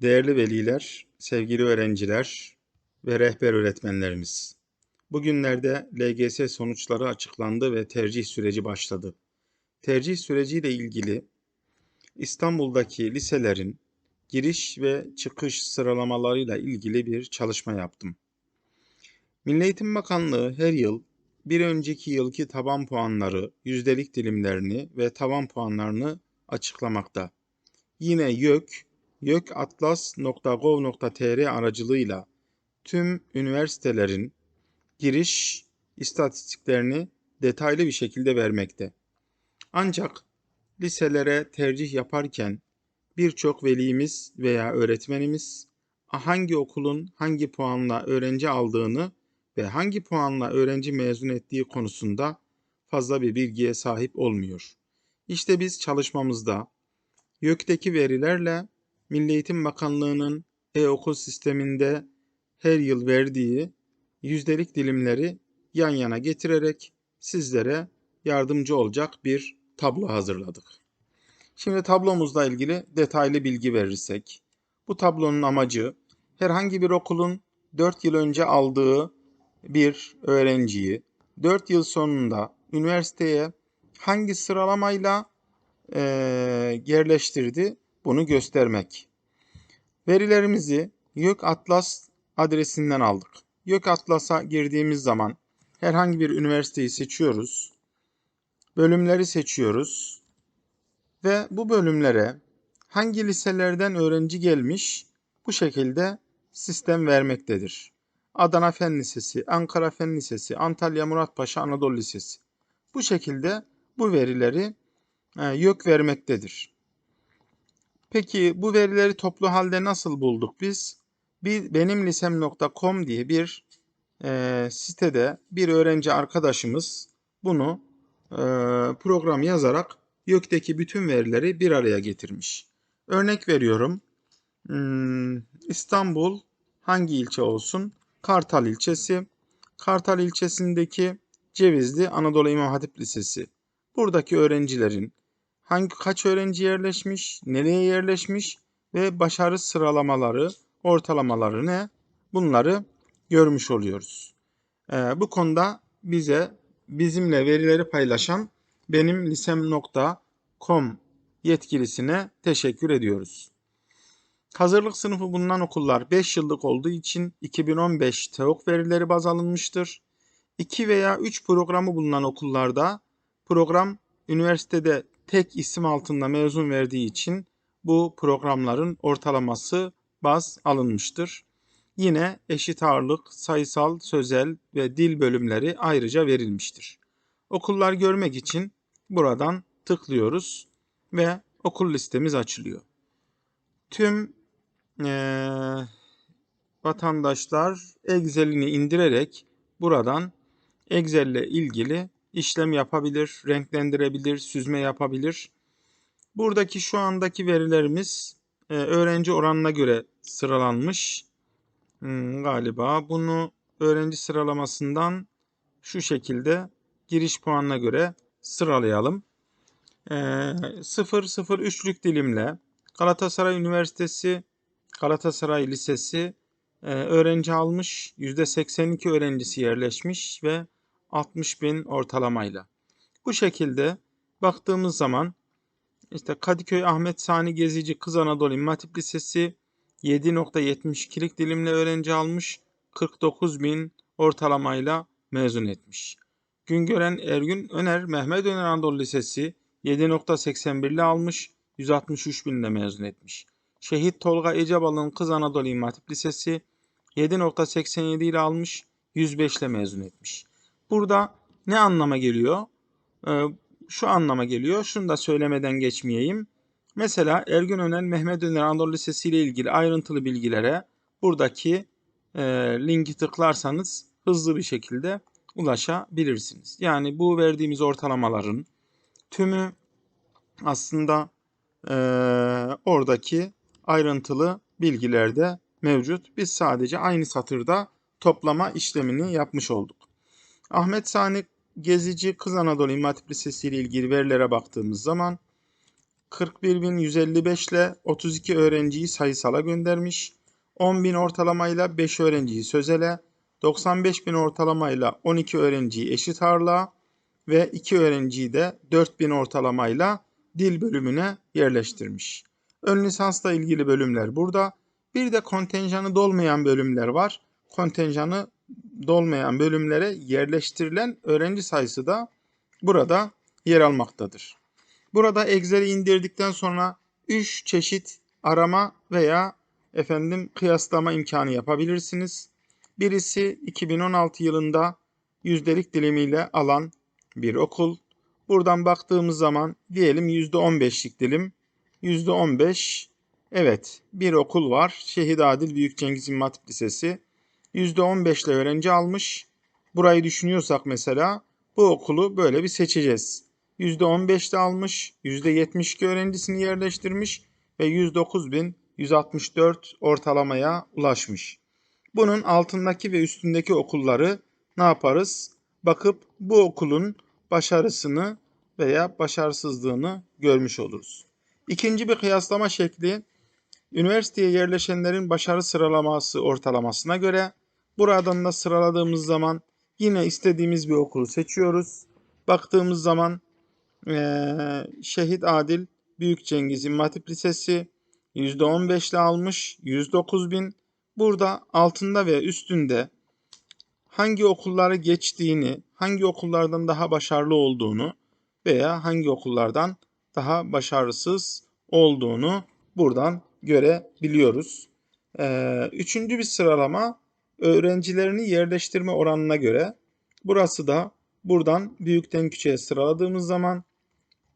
Değerli veliler, sevgili öğrenciler ve rehber öğretmenlerimiz. Bugünlerde LGS sonuçları açıklandı ve tercih süreci başladı. Tercih süreciyle ilgili İstanbul'daki liselerin giriş ve çıkış sıralamalarıyla ilgili bir çalışma yaptım. Milli Eğitim Bakanlığı her yıl bir önceki yılki taban puanları, yüzdelik dilimlerini ve taban puanlarını açıklamakta. Yine YÖK, yökatlas.gov.tr aracılığıyla tüm üniversitelerin giriş istatistiklerini detaylı bir şekilde vermekte. Ancak liselere tercih yaparken birçok velimiz veya öğretmenimiz hangi okulun hangi puanla öğrenci aldığını ve hangi puanla öğrenci mezun ettiği konusunda fazla bir bilgiye sahip olmuyor. İşte biz çalışmamızda YÖK'teki verilerle Milli Eğitim Bakanlığı'nın e-okul sisteminde her yıl verdiği yüzdelik dilimleri yan yana getirerek sizlere yardımcı olacak bir tablo hazırladık. Şimdi tablomuzla ilgili detaylı bilgi verirsek, bu tablonun amacı herhangi bir okulun 4 yıl önce aldığı bir öğrenciyi 4 yıl sonunda üniversiteye hangi sıralamayla e, yerleştirdi bunu göstermek. Verilerimizi YÖK Atlas adresinden aldık. YÖK Atlas'a girdiğimiz zaman herhangi bir üniversiteyi seçiyoruz. Bölümleri seçiyoruz. Ve bu bölümlere hangi liselerden öğrenci gelmiş bu şekilde sistem vermektedir. Adana Fen Lisesi, Ankara Fen Lisesi, Antalya Muratpaşa Anadolu Lisesi. Bu şekilde bu verileri e, YÖK vermektedir. Peki bu verileri toplu halde nasıl bulduk biz? Bir benimlisem.com diye bir e, sitede bir öğrenci arkadaşımız bunu e, program yazarak YÖK'teki bütün verileri bir araya getirmiş. Örnek veriyorum. Hmm, İstanbul hangi ilçe olsun? Kartal ilçesi. Kartal ilçesindeki Cevizli Anadolu İmam Hatip Lisesi. Buradaki öğrencilerin hangi kaç öğrenci yerleşmiş, nereye yerleşmiş ve başarı sıralamaları, ortalamaları ne? Bunları görmüş oluyoruz. Ee, bu konuda bize bizimle verileri paylaşan benim lisem.com yetkilisine teşekkür ediyoruz. Hazırlık sınıfı bulunan okullar 5 yıllık olduğu için 2015 TEOK verileri baz alınmıştır. 2 veya 3 programı bulunan okullarda program üniversitede tek isim altında mezun verdiği için bu programların ortalaması baz alınmıştır. Yine eşit ağırlık, sayısal, sözel ve dil bölümleri ayrıca verilmiştir. Okullar görmek için buradan tıklıyoruz ve okul listemiz açılıyor. Tüm ee, vatandaşlar Excel'ini indirerek buradan Excel ile ilgili işlem yapabilir, renklendirebilir, süzme yapabilir. Buradaki şu andaki verilerimiz e, öğrenci oranına göre sıralanmış. Hmm, galiba bunu öğrenci sıralamasından şu şekilde giriş puanına göre sıralayalım. E, 0-0-3'lük dilimle Galatasaray Üniversitesi, Galatasaray Lisesi e, öğrenci almış. %82 öğrencisi yerleşmiş ve 60 bin ortalamayla. Bu şekilde baktığımız zaman işte Kadıköy Ahmet Sani Gezici Kız Anadolu İmam Hatip Lisesi 7.72'lik dilimle öğrenci almış. 49 bin ortalamayla mezun etmiş. Güngören Ergün Öner Mehmet Öner Anadolu Lisesi 7.81 ile almış. 163 binle mezun etmiş. Şehit Tolga Ecebal'ın Kız Anadolu İmam Hatip Lisesi 7.87 ile almış. 105 ile mezun etmiş. Burada ne anlama geliyor? Ee, şu anlama geliyor. Şunu da söylemeden geçmeyeyim. Mesela Ergün Önel Mehmet Öner Anadolu Lisesi ile ilgili ayrıntılı bilgilere buradaki e, linki tıklarsanız hızlı bir şekilde ulaşabilirsiniz. Yani bu verdiğimiz ortalamaların tümü aslında e, oradaki ayrıntılı bilgilerde mevcut. Biz sadece aynı satırda toplama işlemini yapmış olduk. Ahmet Sani Gezici Kız Anadolu İmam Hatip Lisesi ile ilgili verilere baktığımız zaman 41.155 ile 32 öğrenciyi sayısala göndermiş. 10.000 ortalamayla 5 öğrenciyi sözele, 95.000 ortalamayla 12 öğrenciyi eşit ağırlığa ve 2 öğrenciyi de 4000 ortalamayla dil bölümüne yerleştirmiş. Ön lisansla ilgili bölümler burada. Bir de kontenjanı dolmayan bölümler var. Kontenjanı dolmayan bölümlere yerleştirilen öğrenci sayısı da burada yer almaktadır. Burada Excel'i indirdikten sonra 3 çeşit arama veya efendim kıyaslama imkanı yapabilirsiniz. Birisi 2016 yılında yüzdelik dilimiyle alan bir okul. Buradan baktığımız zaman diyelim %15'lik dilim. %15 evet bir okul var. Şehit Adil Büyük Cengiz İmam Hatip Lisesi. %15 ile öğrenci almış. Burayı düşünüyorsak mesela bu okulu böyle bir seçeceğiz. %15'te almış, %72 öğrencisini yerleştirmiş ve 109.164 ortalamaya ulaşmış. Bunun altındaki ve üstündeki okulları ne yaparız? Bakıp bu okulun başarısını veya başarısızlığını görmüş oluruz. İkinci bir kıyaslama şekli üniversiteye yerleşenlerin başarı sıralaması ortalamasına göre buradan da sıraladığımız zaman yine istediğimiz bir okulu seçiyoruz. Baktığımız zaman ee, Şehit Adil Büyük Cengiz İmam Hatip Lisesi %15 ile almış 109 bin. Burada altında ve üstünde hangi okulları geçtiğini, hangi okullardan daha başarılı olduğunu veya hangi okullardan daha başarısız olduğunu buradan görebiliyoruz. Ee, üçüncü bir sıralama öğrencilerini yerleştirme oranına göre. Burası da buradan büyükten küçüğe sıraladığımız zaman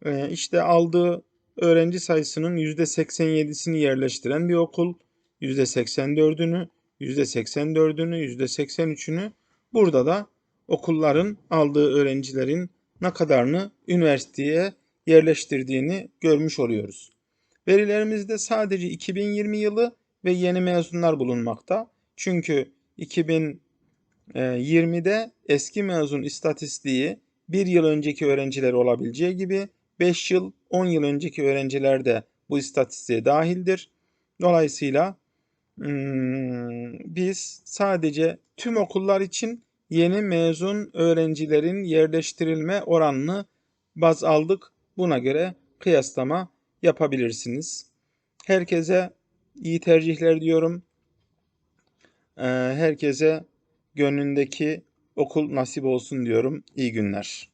e, işte aldığı öğrenci sayısının %87'sini yerleştiren bir okul, %84'ünü, %84'ünü, %83'ünü burada da okulların aldığı öğrencilerin ne kadarını üniversiteye yerleştirdiğini görmüş oluyoruz. Verilerimizde sadece 2020 yılı ve yeni mezunlar bulunmakta. Çünkü 2020'de eski mezun istatistiği bir yıl önceki öğrenciler olabileceği gibi 5 yıl 10 yıl önceki öğrenciler de bu istatistiğe dahildir. Dolayısıyla biz sadece tüm okullar için yeni mezun öğrencilerin yerleştirilme oranını baz aldık. Buna göre kıyaslama yapabilirsiniz. Herkese iyi tercihler diyorum. Herkese gönlündeki okul nasip olsun diyorum. İyi günler.